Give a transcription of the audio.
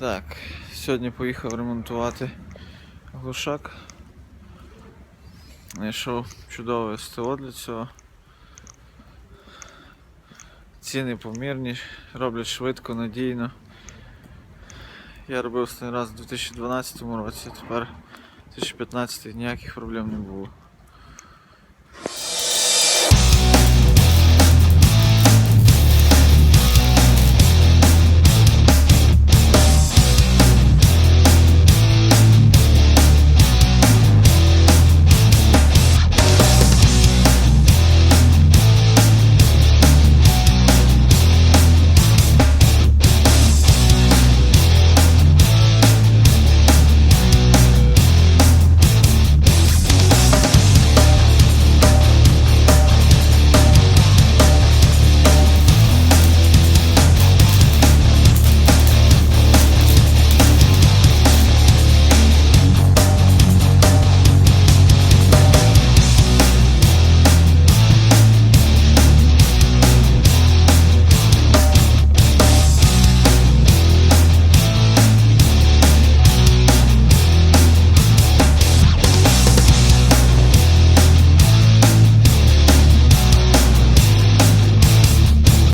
Так, сьогодні поїхав ремонтувати глушак. Знайшов чудове СТО для цього. Ціни помірні, роблять швидко, надійно. Я робив останній раз у 2012 році, тепер 2015 ніяких проблем не було.